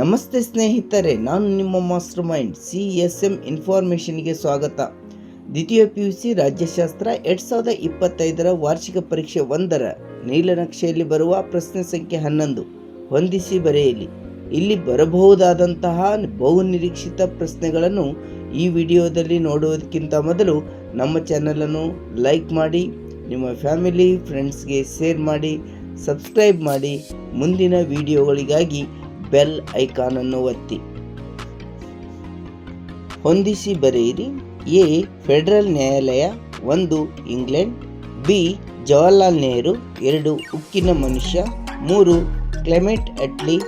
ನಮಸ್ತೆ ಸ್ನೇಹಿತರೆ, ನಾನು ನಿಮ್ಮ master mind C S M ಇನ್ಫಾರ್ಮೇಷನ್ಗೆ ಸ್ವಾಗತ. ದ್ವಿತೀಯ ಪಿ ಯು ಸಿ ರಾಜ್ಯಶಾಸ್ತ್ರ ಎರಡು ಸಾವಿರದ ಇಪ್ಪತ್ತೈದರ ವಾರ್ಷಿಕ ಪರೀಕ್ಷೆ ಒಂದರ ನೀಲನಕ್ಷೆಯಲ್ಲಿ ಬರುವ ಪ್ರಶ್ನೆ ಸಂಖ್ಯೆ ಹನ್ನೊಂದು. ಹೊಂದಿಸಿ ಬರೆಯಲಿ. ಇಲ್ಲಿ ಬರಬಹುದಾದಂತಹ ಬಹುನಿರೀಕ್ಷಿತ ಪ್ರಶ್ನೆಗಳನ್ನು ಈ ವಿಡಿಯೋದಲ್ಲಿ ನೋಡುವುದಕ್ಕಿಂತ ಮೊದಲು ನಮ್ಮ ಚಾನಲನ್ನು ಲೈಕ್ ಮಾಡಿ, ನಿಮ್ಮ ಫ್ಯಾಮಿಲಿ ಫ್ರೆಂಡ್ಸ್ಗೆ ಶೇರ್ ಮಾಡಿ ಸಬ್ಸ್ಕ್ರೈಬ್ ಮಾಡಿ. ಮುಂದಿನ ವಿಡಿಯೋಗಳಿಗಾಗಿ ಬೆಲ್ ಐಕಾನ್ ಅನ್ನು ಒತ್ತಿ. ಹೊಂದಿಸಿ ಬರೆಯಿರಿ. ಎ. ಫೆಡರಲ್ ನ್ಯಾಯಾಲಯ ಒಂದು, ಇಂಗ್ಲೆಂಡ್. ಬಿ. ಜವಾಹರಲಾಲ್ ನೆಹರು ಎರಡು, ಉಕ್ಕಿನ ಮನುಷ್ಯ. ಮೂರು, ಕ್ಲೈಮೇಟ್ ಅಟ್ಲಿ.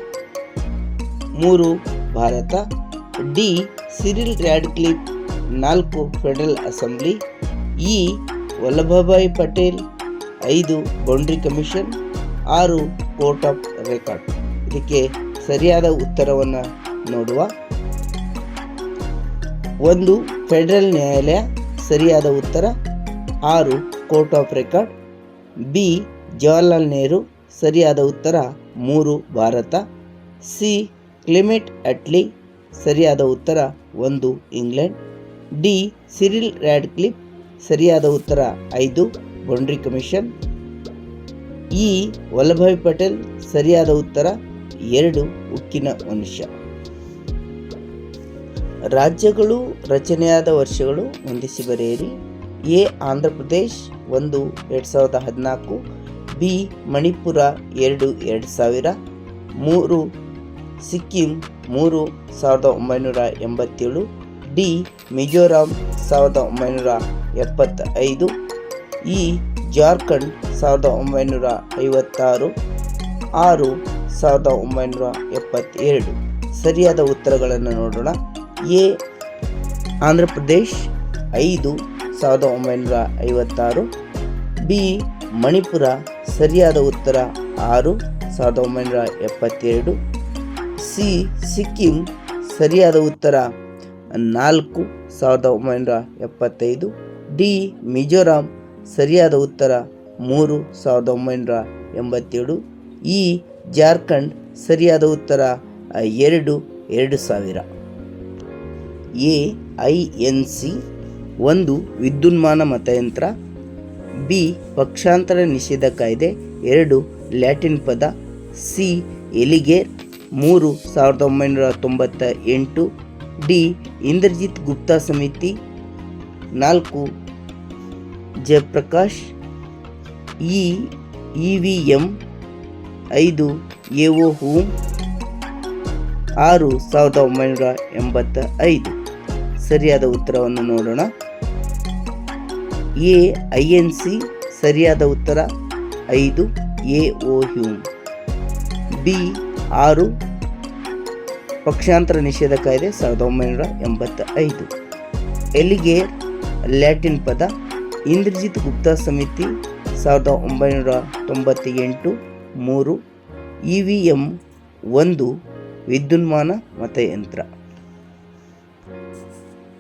ಮೂರು, ಭಾರತ. ಡಿ. ಸಿರಿಲ್ ರ್ಯಾಡ್ಕ್ಲಿಪ್ ನಾಲ್ಕು, federal assembly. E. Vallabhbhai Patel. ಐದು, ಬೌಂಡ್ರಿ ಕಮಿಷನ್. ಆರು, ಕೋರ್ಟ್ ಆಫ್ ರೆಕಾರ್ಡ್. ಇದಕ್ಕೆ ಸರಿಯಾದ ಉತ್ತರವನ್ನು ನೋಡುವ. ಒಂದು, ಫೆಡರಲ್ ನ್ಯಾಯಾಲಯ ಸರಿಯಾದ ಉತ್ತರ. ಆರು, court of record. B, Jawaharlal Nehru ಸರಿಯಾದ ಉತ್ತರ. ಮೂರು, ಭಾರತ. ಸಿ, ಕ್ಲಿಮೆಟ್ ಅಟ್ಲಿ ಸರಿಯಾದ ಉತ್ತರ. ಒಂದು, ಇಂಗ್ಲೆಂಡ್. ಡಿ, ಸಿರಿಲ್ ರ್ಯಾಡ್ಕ್ಲಿಫ್ ಸರಿಯಾದ ಉತ್ತರ. ಐದು, boundary commission. E, Vallabhbhai Patel ಸರಿಯಾದ ಉತ್ತರ. ಎರಡು ಉಕ್ಕಿನ ಮನುಷ್ಯ. ರಾಜ್ಯಗಳು ರಚನೆಯಾದ ವರ್ಷಗಳು ಹೊಂದಿಸಿ ಬರೆಯಿರಿ. ಎ, ಆಂಧ್ರ ಪ್ರದೇಶ್ ಒಂದು, ಎರಡು ಸಾವಿರದ ಹದಿನಾಲ್ಕು. ಬಿ, ಮಣಿಪುರ ಎರಡು ಎರಡು ಸಾವಿರ. ಮೂರು, ಸಿಕ್ಕಿಂ ಮೂರು, ಸಾವಿರದ ಒಂಬೈನೂರ ಎಂಬತ್ತೇಳು. ಡಿ, ಮಿಜೋರಾಂ ಸಾವಿರದ ಒಂಬೈನೂರ ಎಪ್ಪತ್ತೈದು. ಇ, ಜಾರ್ಖಂಡ್ ಸಾವಿರದ ಒಂಬೈನೂರ ಐವತ್ತಾರು. ಆರು ಸಾವಿರದ ಒಂಬೈನೂರ ಎಪ್ಪತ್ತೆರಡು. ಸರಿಯಾದ ಉತ್ತರಗಳನ್ನು ನೋಡೋಣ. ಎ ಆಂಧ್ರ ಪ್ರದೇಶ್ ಐದು, ಸಾವಿರದ ಒಂಬೈನೂರ ಐವತ್ತಾರು. ಬಿ, ಮಣಿಪುರ, ಸರಿಯಾದ ಉತ್ತರ ಆರು, ಸಾವಿರದ ಒಂಬೈನೂರ ಎಪ್ಪತ್ತೆರಡು. ಸಿ, ಸಿಕ್ಕಿಂ, ಸರಿಯಾದ ಉತ್ತರ ನಾಲ್ಕು, ಸಾವಿರದ ಒಂಬೈನೂರ ಎಪ್ಪತ್ತೈದು. ಡಿ, ಮಿಜೋರಾಂ, ಸರಿಯಾದ ಉತ್ತರ ಮೂರು, ಸಾವಿರದ ಒಂಬೈನೂರ ಎಂಬತ್ತೇಳು. ಇ ಜಾರ್ಖಂಡ್ ಸರಿಯಾದ ಉತ್ತರ ಎರಡು ಎರಡು ಸಾವಿರ. ಎ, ಐ, ಎನ್, ಸಿ, ಒಂದು ವಿದ್ಯುನ್ಮಾನ ಮತಯಂತ್ರ, ಬಿ, ಪಕ್ಷಾಂತರ ನಿಷೇಧ ಕಾಯ್ದೆ, ಎರಡು, ಲ್ಯಾಟಿನ್ ಪದ, ಸಿ, ಎಲಿಗೇರ್, ಮೂರು, ಸಾವಿರದ ಒಂಬೈನೂರ ತೊಂಬತ್ತ ಎಂಟು, ಡಿ, ಇಂದ್ರಜಿತ್ ಗುಪ್ತಾ ಸಮಿತಿ, ನಾಲ್ಕು, Jayaprakash, E E V M ಐದು ಎ ಹೂ ಹೂಮ್ ಆರು ಸಾವಿರದ ಒಂಬೈನೂರ ಎಂಬತ್ತ ಐದು ಸರಿಯಾದ ಉತ್ತರವನ್ನು ನೋಡೋಣ. ಎ, ಐ ಎನ್ ಸಿ, ಸರಿಯಾದ ಉತ್ತರ, ಐದು ಎ ಓ ಹ್ಯೂಮ್ ಬಿ, ಆರು, ಪಕ್ಷಾಂತರ ನಿಷೇಧ ಕಾಯ್ದೆ, ಸಾವಿರದ ಒಂಬೈನೂರ ಎಂಬತ್ತ ಐದು ಎಲ್ಲಿಗೆ ಲ್ಯಾಟಿನ್ ಪದ, ಇಂದ್ರಜಿತ್ ಗುಪ್ತಾ ಸಮಿತಿ, ಸಾವಿರದ ಒಂಬೈನೂರ ತೊಂಬತ್ತ ಎಂಟು ಮೂರು, ಇ ವಿ ಎಂ ಒಂದು, ವಿದ್ಯುನ್ಮಾನ ಮತಯಂತ್ರ.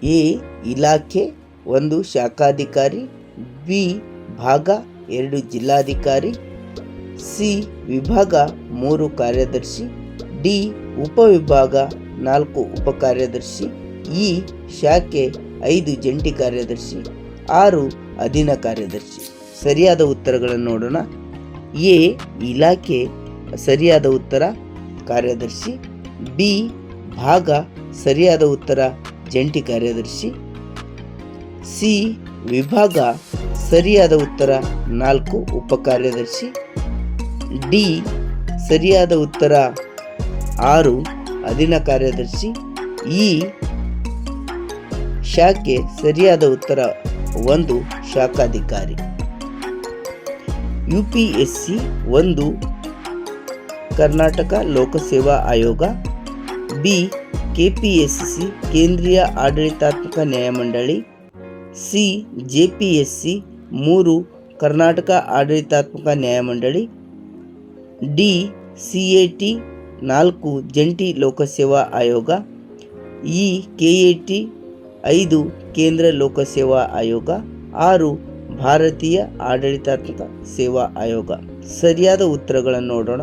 ಎ, ಇಲಾಖೆ ಒಂದು, ಶಾಖಾಧಿಕಾರಿ. ಬಿ ಭಾಗ ಎರಡು, ಜಿಲ್ಲಾಧಿಕಾರಿ. ಸಿ, ವಿಭಾಗ ಮೂರು, ಕಾರ್ಯದರ್ಶಿ. ಡಿ ಉಪವಿಭಾಗ ನಾಲ್ಕು, ಉಪ ಕಾರ್ಯದರ್ಶಿ. ಇ, ಶಾಖೆ ಐದು, ಜಂಟಿ ಕಾರ್ಯದರ್ಶಿ. ಆರು, ಅಧೀನ ಕಾರ್ಯದರ್ಶಿ. ಸರಿಯಾದ ಉತ್ತರಗಳನ್ನು ನೋಡೋಣ. ಎ, ಇಲಾಖೆ ಸರಿಯಾದ ಉತ್ತರ, ಕಾರ್ಯದರ್ಶಿ. ಬಿ, ಭಾಗ ಸರಿಯಾದ ಉತ್ತರ, ಜಂಟಿ ಕಾರ್ಯದರ್ಶಿ. ಸಿ, ವಿಭಾಗ ಸರಿಯಾದ ಉತ್ತರ, ನಾಲ್ಕು ಉಪ ಕಾರ್ಯದರ್ಶಿ. ಡಿ, ಸರಿಯಾದ ಉತ್ತರ, ಆರು ಅಧೀನ ಕಾರ್ಯದರ್ಶಿ. ಇ, ಶಾಖೆ ಸರಿಯಾದ ಉತ್ತರ, ಒಂದು ಶಾಖಾಧಿಕಾರಿ. ಯು ಪಿ ಎಸ್ ಸಿ ಒಂದು, ಕರ್ನಾಟಕ ಲೋಕಸೇವಾ ಆಯೋಗ, B K P S C ಕೇಂದ್ರೀಯ ಆಡಳಿತಾತ್ಮಕ ನ್ಯಾಯಮಂಡಳಿ C, J P S C, ಮೂರು, ಕರ್ನಾಟಕ ಆಡಳಿತಾತ್ಮಕ ನ್ಯಾಯಮಂಡಳಿ ಡಿ, ಸಿ ಎ ಟಿ, ನಾಲ್ಕು, ಜಂಟಿ ಲೋಕಸೇವಾ ಆಯೋಗ, ಇ, ಕೆ ಎ ಟಿ, ಐದು, ಕೇಂದ್ರ ಲೋಕಸೇವಾ ಆಯೋಗ, ಆರು ಭಾರತೀಯ ಆಡಳಿತಾತ್ಮಕ ಸೇವಾ ಆಯೋಗ. ಸರಿಯಾದ ಉತ್ತರಗಳನ್ನು ನೋಡೋಣ.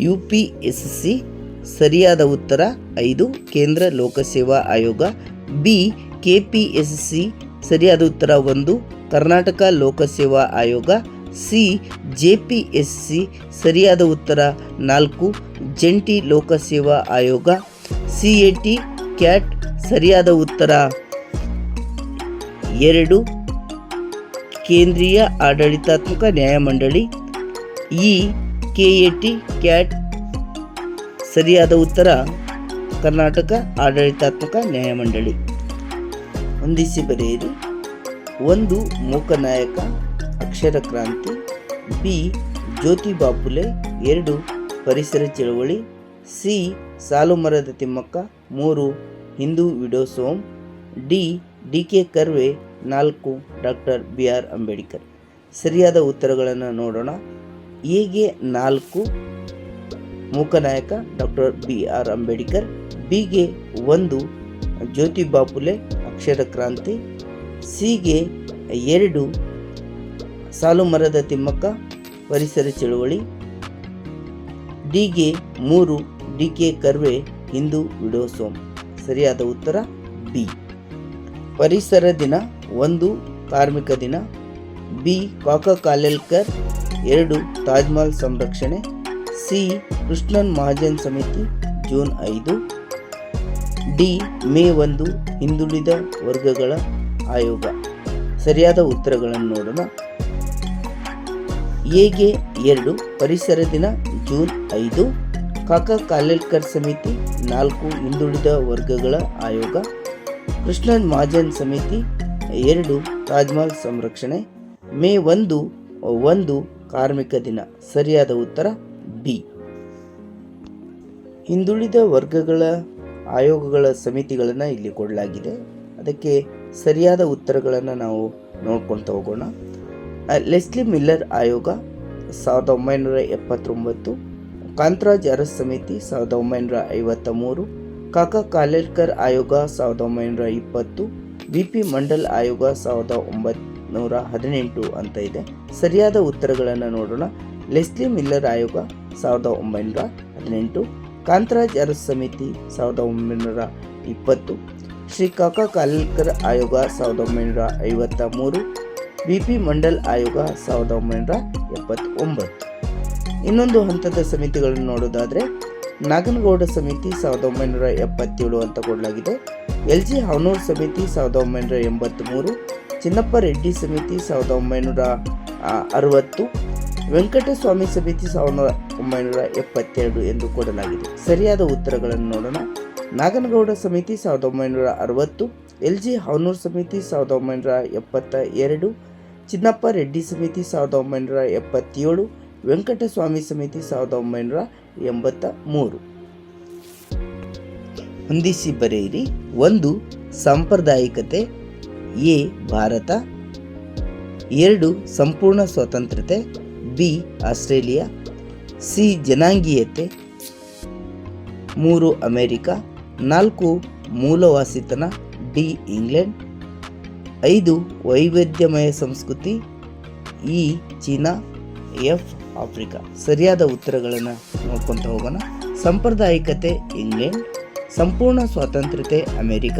ಯು ಪಿ ಎಸ್ ಸಿ ಸರಿಯಾದ ಉತ್ತರ ಐದು, ಕೇಂದ್ರ ಲೋಕಸೇವಾ ಆಯೋಗ. ಬಿ, ಕೆಪಿಎಸ್ಸಿ ಸರಿಯಾದ ಉತ್ತರ ಒಂದು, ಕರ್ನಾಟಕ ಲೋಕಸೇವಾ ಆಯೋಗ. ಸಿ, ಜೆಪಿಎಸ್ಸಿ ಸರಿಯಾದ ಉತ್ತರ ನಾಲ್ಕು, ಜಂಟಿ ಲೋಕಸೇವಾ ಆಯೋಗ. ಸಿ ಎ ಟಿ ಕ್ಯಾಟ್ ಸರಿಯಾದ ಉತ್ತರ ಎರಡು ಕೇಂದ್ರೀಯ ಆಡಳಿತಾತ್ಮಕ ನ್ಯಾಯಮಂಡಳಿ, E K A T CAT, ಸರಿಯಾದ ಉತ್ತರ ಕರ್ನಾಟಕ ಆಡಳಿತಾತ್ಮಕ ನ್ಯಾಯಮಂಡಳಿ. ಹೊಂದಿಸಿ ಬರೆಯಿರಿ. ಒಂದು ಮೂಕನಾಯಕ, ಅಕ್ಷರ ಕ್ರಾಂತಿ, ಬಿ ಜ್ಯೋತಿ ಬಾಪುಲೆ, ಎರಡು ಪರಿಸರ ಚಳವಳಿ, ಸಿ ಸಾಲುಮರದ ತಿಮ್ಮಕ್ಕ, ಮೂರು Hindu widows home, D D K Karve ನಾಲ್ಕು ಡಾಕ್ಟರ್ ಬಿ ಆರ್ ಅಂಬೇಡ್ಕರ್. ಸರಿಯಾದ ಉತ್ತರಗಳನ್ನು ನೋಡೋಣ. ಎಗೆ ನಾಲ್ಕು Mooknayak doctor B R Ambedkar, ಬಿಗೆ ಒಂದು ಜ್ಯೋತಿ ಬಾಪುಲೆ ಅಕ್ಷರ ಕ್ರಾಂತಿ, ಸಿಗೆ ಎರಡು ಸಾಲು ಮರದ ತಿಮ್ಮಕ್ಕ ಪರಿಸರ ಚಳುವಳಿ, ಡಿಗೆ ಮೂರು D K Karve Hindu widows home ಸರಿಯಾದ ಉತ್ತರ ಬಿ. ಪರಿಸರ ದಿನ ಒಂದು, ಕಾರ್ಮಿಕ ದಿನ. ಬಿ, ಕಾಕ ಕಾಲೇಲ್ಕರ್. ಎರಡು ತಾಜ್ಮಹಲ್ ಸಂರಕ್ಷಣೆ. ಸಿ, ಕೃಷ್ಣನ್ ಮಹಾಜನ್ ಸಮಿತಿ, ಜೂನ್ ಐದು. ಡಿ, ಮೇ ಒಂದು, ಹಿಂದುಳಿದ ವರ್ಗಗಳ ಆಯೋಗ. ಸರಿಯಾದ ಉತ್ತರಗಳನ್ನು ನೋಡೋಣ. ಎಗೆ ಎರಡು, ಪರಿಸರ ದಿನ, ಜೂನ್ ಐದು. ಕಾಕ ಕಾಲೇಲ್ಕರ್ ಸಮಿತಿ, ನಾಲ್ಕು, ಹಿಂದುಳಿದ ವರ್ಗಗಳ ಆಯೋಗ. ಕೃಷ್ಣನ್ ಮಹಾಜನ್ ಸಮಿತಿ, ಎರಡು ತಾಜ್ಮಹಲ್ ಸಂರಕ್ಷಣೆ, ಮೇ ಒಂದು ಒಂದು ಕಾರ್ಮಿಕ ದಿನ, ಸರಿಯಾದ ಉತ್ತರ ಬಿ. ಹಿಂದುಳಿದ ವರ್ಗಗಳ ಆಯೋಗಗಳ ಸಮಿತಿಗಳನ್ನು ಇಲ್ಲಿ ಕೊಡಲಾಗಿದೆ. ಅದಕ್ಕೆ ಸರಿಯಾದ ಉತ್ತರಗಳನ್ನು ನಾವು ನೋಡ್ಕೊಳ್ತಾ ಹೋಗೋಣ. ಲೆಸ್ಲಿ ಮಿಲ್ಲರ್ ಆಯೋಗ, ಸಾವಿರದ ಒಂಬೈನೂರ ಎಪ್ಪತ್ತೊಂಬತ್ತು. ಕಾಂತರಾಜ್ ಅರಸ್ ಸಮಿತಿ, ಸಾವಿರದ ಒಂಬೈನೂರ ಐವತ್ತ ಮೂರು. ಕಾಕಾ ಕಾಲೇಲ್ಕರ್ ಆಯೋಗ ಸಾವಿರದ ಒಂಬೈನೂರ ಇಪ್ಪತ್ತು, ವಿ ಪಿ ಮಂಡಲ್ ಆಯೋಗ ಸಾವಿರದ ಒಂಬೈನೂರ ಹದಿನೆಂಟು ಅಂತ ಇದೆ. ಸರಿಯಾದ ಉತ್ತರಗಳನ್ನು ನೋಡೋಣ. ಲೆಸ್ಲಿ ಮಿಲ್ಲರ್ ಆಯೋಗ ಸಾವಿರದ ಒಂಬೈನೂರ ಹದಿನೆಂಟು, ಕಾಂತರಾಜ್ ಅರಸ್ ಸಮಿತಿ ಸಾವಿರದ ಒಂಬೈನೂರ ಇಪ್ಪತ್ತು, ಶ್ರೀ ಕಾಕಾ ಕಾಲೇಲ್ಕರ್ ಆಯೋಗ ಸಾವಿರದ ಒಂಬೈನೂರ ಐವತ್ತ ಮೂರು ಬಿ ಪಿ ಮಂಡಲ್ ಆಯೋಗ ಸಾವಿರದ ಒಂಬೈನೂರ ಎಪ್ಪತ್ತೊಂಬತ್ತು. ಇನ್ನೊಂದು ಹಂತದ ಸಮಿತಿಗಳನ್ನು ನೋಡೋದಾದರೆ ನಾಗನಗೌಡ ಸಮಿತಿ ಸಾವಿರದ ಒಂಬೈನೂರ ಎಪ್ಪತ್ತೇಳು ಅಂತ ಕೊಡಲಾಗಿದೆ. ಎಲ್ ಜಿ ಹವನೂರ್ ಸಮಿತಿ ಸಾವಿರದ ಒಂಬೈನೂರ ಎಂಬತ್ತ್ಮೂರು ಚಿನ್ನಪ್ಪ ರೆಡ್ಡಿ ಸಮಿತಿ ಸಾವಿರದ ಒಂಬೈನೂರ ಅರವತ್ತು, ವೆಂಕಟಸ್ವಾಮಿ ಸಮಿತಿ ಸಾವಿರದ ಒಂಬೈನೂರ ಎಪ್ಪತ್ತೆರಡು ಎಂದು ಕೊಡಲಾಗಿದೆ. ಸರಿಯಾದ ಉತ್ತರಗಳನ್ನು ನೋಡೋಣ. ನಾಗನಗೌಡ ಸಮಿತಿ ಸಾವಿರದ ಒಂಬೈನೂರ ಅರವತ್ತು, ಎಲ್ ಜಿ ಹವನೂರ್ ಸಮಿತಿ ಸಾವಿರದ ಒಂಬೈನೂರ ಎಪ್ಪತ್ತ ಎರಡು ಚಿನ್ನಪ್ಪ ರೆಡ್ಡಿ ಸಮಿತಿ ಸಾವಿರದ ಒಂಬೈನೂರ ಎಪ್ಪತ್ತೇಳು, ವೆಂಕಟಸ್ವಾಮಿ ಸಮಿತಿ ಸಾವಿರದ ಒಂಬೈನೂರ ಎಂಬತ್ತ ಮೂರು. ಹೊಂದಿಸಿ ಬರೆಯಿರಿ. ಒಂದು, ಸಾಂಪ್ರದಾಯಿಕತೆ. ಎ, ಭಾರತ. ಎರಡು, ಸಂಪೂರ್ಣ ಸ್ವತಂತ್ರತೆ ಬಿ, ಆಸ್ಟ್ರೇಲಿಯಾ. ಸಿ, ಜನಾಂಗೀಯತೆ. ಮೂರು, ಅಮೇರಿಕಾ. ನಾಲ್ಕು, ಮೂಲವಾಸಿತನ. D, England. ಐದು, ವೈವಿಧ್ಯಮಯ ಸಂಸ್ಕೃತಿ. E, China. F Africa. ಸರಿಯಾದ ಉತ್ತರಗಳನ್ನು ನೋಡ್ಕೊತ ಹೋಗೋಣ. ಸಾಂಪ್ರದಾಯಿಕತೆ ಇಂಗ್ಲೆಂಡ್. ಸಂಪೂರ್ಣ ಸ್ವಾತಂತ್ರ್ಯತೆ ಅಮೆರಿಕ.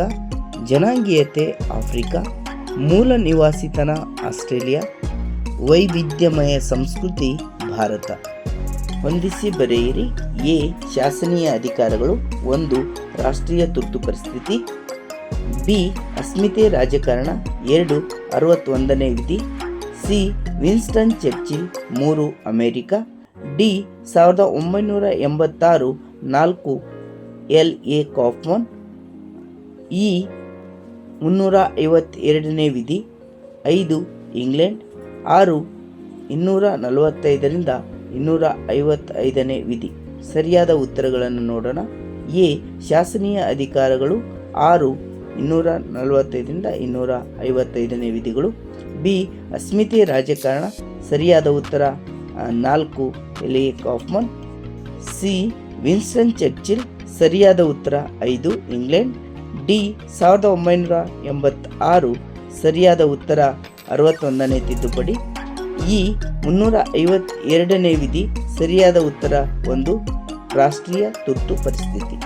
ಜನಾಂಗೀಯತೆ ಆಫ್ರಿಕಾ. ಮೂಲ ನಿವಾಸಿತನ ಆಸ್ಟ್ರೇಲಿಯಾ. ವೈವಿಧ್ಯಮಯ ಸಂಸ್ಕೃತಿ ಭಾರತ. ಹೊಂದಿಸಿ ಬರೆಯಿರಿ. ಎ. ಶಾಸನೀಯ ಅಧಿಕಾರಗಳು. ಒಂದು. ರಾಷ್ಟ್ರೀಯ ತುರ್ತು ಪರಿಸ್ಥಿತಿ. ಬಿ. ಅಸ್ಮಿತೆ ರಾಜಕಾರಣ. ಎರಡು. ಅರವತ್ತೊಂದನೇ ವಿಧಿ. ಸಿ. ವಿನ್ಸ್ಟನ್ ಚರ್ಚಿಲ್, ಮೂರು, ಅಮೆರಿಕ. ಡಿ, ಸಾವಿರದ ಒಂಬೈನೂರ ಎಂಬತ್ತಾರು, ನಾಲ್ಕು, ಎಲ್ ಎ ಕಾಫ್ಮನ್. ಇ ಮುನ್ನೂರ ಐವತ್ತೆರಡನೇ ವಿಧಿ. ಐದು, ಇಂಗ್ಲೆಂಡ್. ಆರು ಇನ್ನೂರ ನಲವತ್ತೈದರಿಂದ ಇನ್ನೂರ ಐವತ್ತೈದನೇ ವಿಧಿ. ಸರಿಯಾದ ಉತ್ತರಗಳನ್ನು ನೋಡೋಣ. ಎ, ಶಾಸನೀಯ ಅಧಿಕಾರಗಳು. ಆರು ಇನ್ನೂರ ನಲವತ್ತೈದರಿಂದ ಇನ್ನೂರ ಐವತ್ತೈದನೇ ವಿಧಿಗಳು. ಬಿ, ಅಸ್ಮಿತೆ ರಾಜಕಾರಣ. ಸರಿಯಾದ ಉತ್ತರ ನಾಲ್ಕು ಎಲಿ ಕಾಫ್ಮನ್. C, Winston Churchill. ಸರಿಯಾದ ಉತ್ತರ, ಐದು, ಇಂಗ್ಲೆಂಡ್. ಡಿ, ಸಾವಿರದ ಒಂಬೈನೂರ ಎಂಬತ್ತಾರು, ಸರಿಯಾದ ಉತ್ತರ, ಅರವತ್ತೊಂದನೇ ತಿದ್ದುಪಡಿ. ಇ, ಮುನ್ನೂರ ಐವತ್ತೆರಡನೇ ವಿಧಿ, ಸರಿಯಾದ ಉತ್ತರ, ಒಂದು, ರಾಷ್ಟ್ರೀಯ ತುರ್ತು ಪರಿಸ್ಥಿತಿ.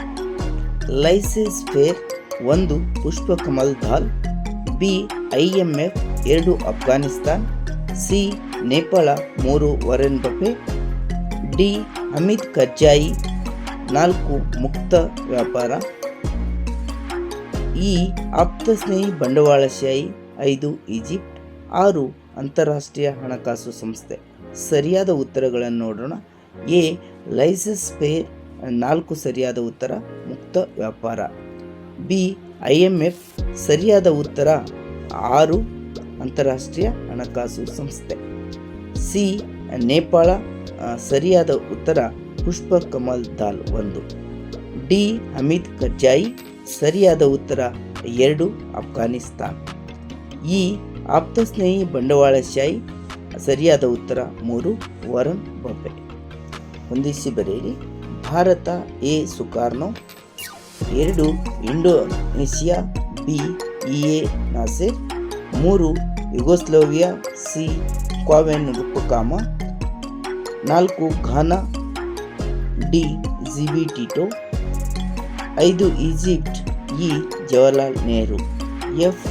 ಲೈಸೆನ್ಸ್ ಫೇರ್ ಒಂದು Pushpa Kamal Dahal. B, I M F ಎರಡು ಅಫ್ಘಾನಿಸ್ತಾನ್, ಸಿ ನೇಪಾಳ, ಮೂರು Warren Buffett D Hamid Karzai ನಾಲ್ಕು ಮುಕ್ತ ವ್ಯಾಪಾರ. ಈ ಆಪ್ತಸ್ನೇಹಿ ಬಂಡವಾಳಶಾಹಿ ಐದು ಈಜಿಪ್ಟ್, ಆರು ಅಂತಾರಾಷ್ಟ್ರೀಯ ಹಣಕಾಸು ಸಂಸ್ಥೆ. ಸರಿಯಾದ ಉತ್ತರಗಳನ್ನು ನೋಡೋಣ. ಎ ಲೈಸೆನ್ಸ್ ಪೇರ್, ನಾಲ್ಕು ಸರಿಯಾದ ಉತ್ತರ, ಮುಕ್ತ ವ್ಯಾಪಾರ. ಬಿ ಐ ಎಂ ಎಫ್, ಸರಿಯಾದ ಉತ್ತರ, ಆರು ಅಂತಾರಾಷ್ಟ್ರೀಯ ಹಣಕಾಸು ಸಂಸ್ಥೆ. ಸಿ, ನೇಪಾಳ ಸರಿಯಾದ ಉತ್ತರ ಪುಷ್ಪ ಕಮಲ್ ದಾಲ್ ಒಂದು. ಡಿ ಹಮೀದ್ ಕರ್ಜಾಯಿ ಸರಿಯಾದ ಉತ್ತರ ಎರಡು ಅಫ್ಘಾನಿಸ್ತಾನ್ ಈ ಆಪ್ತಸ್ನೇಹಿ ಬಂಡವಾಳಶಾಹಿ ಸರಿಯಾದ ಉತ್ತರ ಮೂರು, ವರನ್ ಬೊಬ್ಬೆ ಹೊಂದಿಸಿ ಬರೆಯಿರಿ. Bharat A Sukarno. ಎರಡು, Indonesia, B, E A Nasser ಮೂರು ಯುಗೋಸ್ಲೋವಿಯಾ, ಸಿ, ಕ್ವಾವೆನ್ ರೂಪಕಾಮ, ನಾಲ್ಕು Ghana, D J B Tito, ಐದು Egypt, E, Jawaharlal Nehru, F,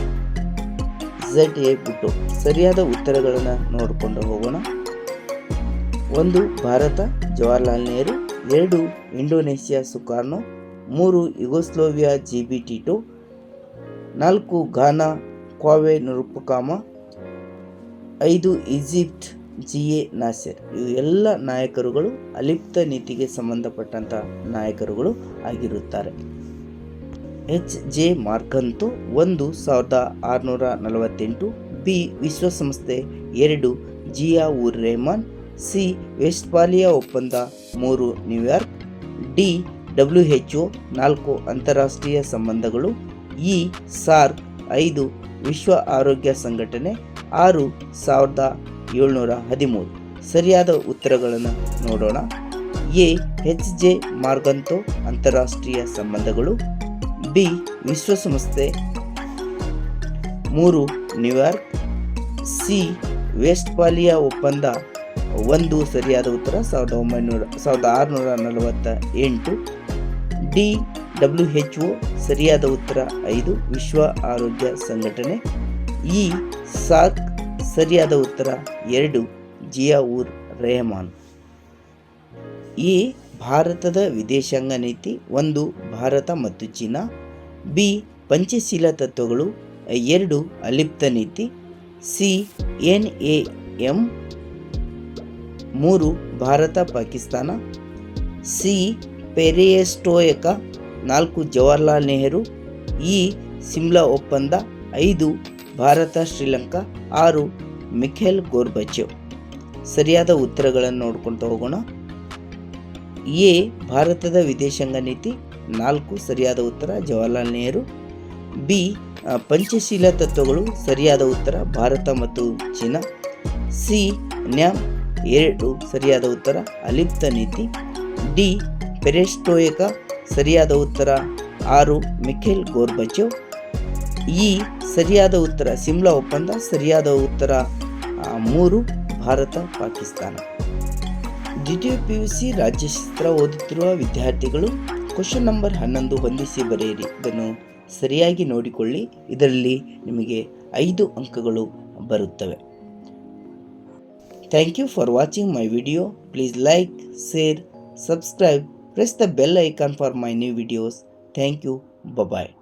Z A Bhutto ಸರಿಯಾದ ಉತ್ತರಗಳನ್ನು ನೋಡಿಕೊಂಡು ಹೋಗೋಣ. ಒಂದು, ಭಾರತ, ಜವಾಹರ್ಲಾಲ್ ನೆಹರು, ಎರಡು, ಇಂಡೋನೇಷ್ಯಾ ಸುಕಾರ್ನೋ, ಮೂರು, ಯುಗೋಸ್ಲೋವಿಯಾ ಜಿ ಬಿ ಟಿಟೋ, ನಾಲ್ಕು, ಘಾನಾ ಕ್ವಾವೆ ನೃಪಕಾಮ ಐದು ಈಜಿಪ್ಟ್ ಜಿ ಎ ನಾಸೆರ್ ಇವು ಎಲ್ಲ ನಾಯಕರುಗಳು ಅಲಿಪ್ತ ನೀತಿಗೆ ಸಂಬಂಧಪಟ್ಟಂಥ ನಾಯಕರುಗಳು ಆಗಿರುತ್ತಾರೆ. ಎಚ್. ಜೆ. ಮಾರ್ಕಂತು ಒಂದು ಸಾವಿರದ ಆರುನೂರ ನಲವತ್ತೆಂಟು ಬಿ. ವಿಶ್ವಸಂಸ್ಥೆ, ಎರಡು ಜಿಯಾ ಉರ್ ರೆಹಮಾನ್, ಸಿ. ವೆಸ್ಟ್ಪಾಲಿಯಾ ಒಪ್ಪಂದ, ಮೂರು New York, D. W H. O, ನಾಲ್ಕು ಅಂತಾರಾಷ್ಟ್ರೀಯ ಸಂಬಂಧಗಳು, ಇ. ಸಾರ್ಕ್ ಐದು ವಿಶ್ವ ಆರೋಗ್ಯ ಸಂಘಟನೆ ಆರು ಸಾವಿರದ ಏಳ್ನೂರ ಹದಿಮೂರು. ಸರಿಯಾದ ಉತ್ತರಗಳನ್ನು ನೋಡೋಣ. ಎ, ಎಚ್, ಜೆ, ಮಾರ್ಗಂತೋ ಅಂತಾರಾಷ್ಟ್ರೀಯ ಸಂಬಂಧಗಳು. ಬಿ, ವಿಶ್ವಸಂಸ್ಥೆ. ಮೂರು, ನ್ಯೂಯಾರ್ಕ್. ಸಿ ವೆಸ್ಟ್ ಪಾಲಿಯಾ ಒಪ್ಪಂದ. ಒಂದು ಸರಿಯಾದ ಉತ್ತರ ಸಾವಿರದ ಒಂಬೈನೂರ, ಸಾವಿರದ ಆರುನೂರ ನಲವತ್ತ ಎಂಟು ಡಿ ಡಬ್ಲ್ಯೂ ಹೆಚ್ ಒ ಸರಿಯಾದ ಉತ್ತರ ಐದು, ವಿಶ್ವ ಆರೋಗ್ಯ ಸಂಘಟನೆ. ಇ, ಸಾಕ್ ಸರಿಯಾದ ಉತ್ತರ ಎರಡು, ಜಿಯಾವುರ್ ರೆಹಮಾನ್. ಎ ಭಾರತದ ವಿದೇಶಾಂಗ ನೀತಿ ಒಂದು, ಭಾರತ ಮತ್ತು ಚೀನಾ. ಬಿ, ಪಂಚಶೀಲ ತತ್ವಗಳು ಎರಡು, ಅಲಿಪ್ತ ನೀತಿ. ಸಿ, ಎನ್ ಎ ಎಂ ಮೂರು, ಭಾರತ ಪಾಕಿಸ್ತಾನ. ಸಿ, ಪೆರಿಯಸ್ಟೋಯಕ ನಾಲ್ಕು ಜವಾಹರ್ಲಾಲ್ ನೆಹರು ಇ ಸಿಮ್ಲಾ ಒಪ್ಪಂದ, ಐದು ಭಾರತ, ಶ್ರೀಲಂಕಾ, ಆರು ಮಿಖೇಲ್ ಗೋರ್ಬಚೇವ್. ಸರಿಯಾದ ಉತ್ತರಗಳನ್ನು ನೋಡ್ಕೊಳ್ತಾ ಹೋಗೋಣ. ಎ, ಭಾರತದ ವಿದೇಶಾಂಗ ನೀತಿ, ನಾಲ್ಕು ಸರಿಯಾದ ಉತ್ತರ, ಜವಾಹರ್ಲಾಲ್ ನೆಹರು. ಬಿ ಪಂಚಶೀಲ ತತ್ವಗಳು, ಸರಿಯಾದ ಉತ್ತರ, ಭಾರತ ಮತ್ತು ಚೀನಾ. ಸಿ, ನ್ಯಾಮ್, ಎರಡು ಸರಿಯಾದ ಉತ್ತರ, ಅಲಿಪ್ತ ನೀತಿ. ಡಿ, ಪೆರೆಸ್ಟೋಯಕ ಸರಿಯಾದ ಉತ್ತರ ಆರು ಮಿಖೇಲ್ ಗೋರ್ಬಚೇವ್. ಇ ಸರಿಯಾದ ಉತ್ತರ ಸಿಮ್ಲಾ ಒಪ್ಪಂದ, ಸರಿಯಾದ ಉತ್ತರ ಮೂರು ಭಾರತ ಪಾಕಿಸ್ತಾನ. ದ್ವಿತೀಯ ಪಿ ಯು ಸಿ ರಾಜ್ಯಶಾಸ್ತ್ರ ಓದುತ್ತಿರುವ ವಿದ್ಯಾರ್ಥಿಗಳು ಕ್ವಶನ್ ನಂಬರ್ ಹನ್ನೊಂದು ಹೊಂದಿಸಿ ಬರೆಯಿರಿ. ಇದನ್ನು ಸರಿಯಾಗಿ ನೋಡಿಕೊಳ್ಳಿ. ಇದರಲ್ಲಿ ನಿಮಗೆ ಐದು ಅಂಕಗಳು ಬರುತ್ತವೆ. Thank you for watching my video. Please like, share, subscribe. Press the bell icon for my new videos. Thank you. Bye bye.